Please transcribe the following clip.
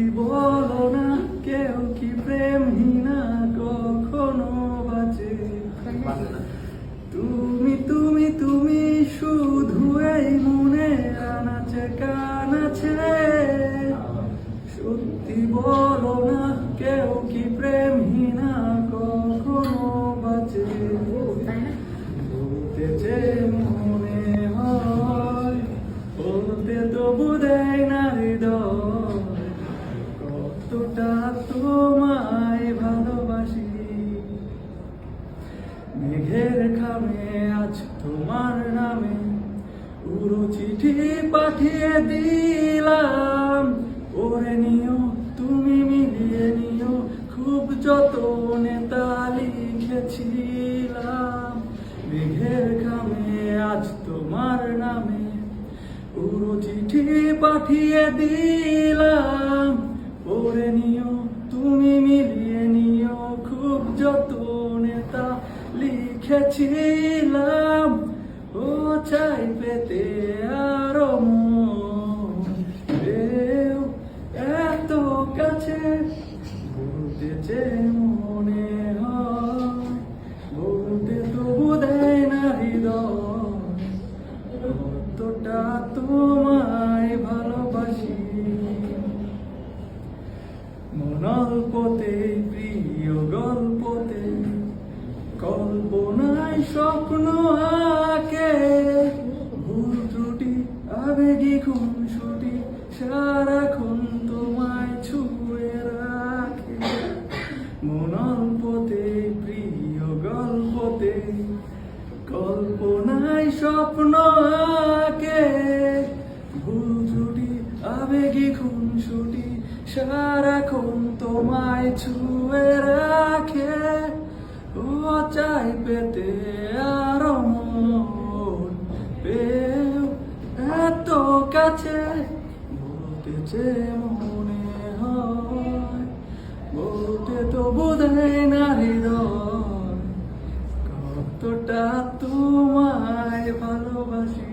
সত্যি বলো না, কেউ কি প্রেমহীনা কখনো বাঁচে? তুমি তুমি তুমি শুধু এই মনে আনাচে, কানাচে। সত্যি বলো না, কেউ কি প্রেমহীনা কখনো বাঁচে? বলতে যে মনে হয়, বলতে তো বোধ তোমায় ভালোবাসি। মেঘের খামে আজ তোমার নামে পুরো চিঠি পাঠিয়ে দিলাম। ওরে নিও, তুমি মিলিয়ে নিও, খুব যতনে তা লিখেছিলাম মেঘের খামে আজ তোমার নামে পুরো চিঠি পাঠিয়ে দিলাম। পড়ে নিও তুমি মিলিয়ে নিও খুব যত নেতা লিখেছিলাম। ও চাই পেতে আরও এত কাছে, বলতে যে মনল্পতে প্রিয় গল্পতে। কল্পনায় স্বপ্ন আঁকে। ভুল ত্রুটি, আবেগী খুনসুটি, সারাক্ষণ তোমায় ছুঁয়ে রাখে। মনল্পতে প্রিয় গল্পতে। কল্পনায় স্বপ্ন আঁকে। সারাক্ষণ তোমায় ছুঁয়ে রাখে ও চাই পেতে আরও এত কাছে বলতে যে মনে হয় বলতে তো বোধই না হৃদয় কতটা তোমায় ভালোবাসি।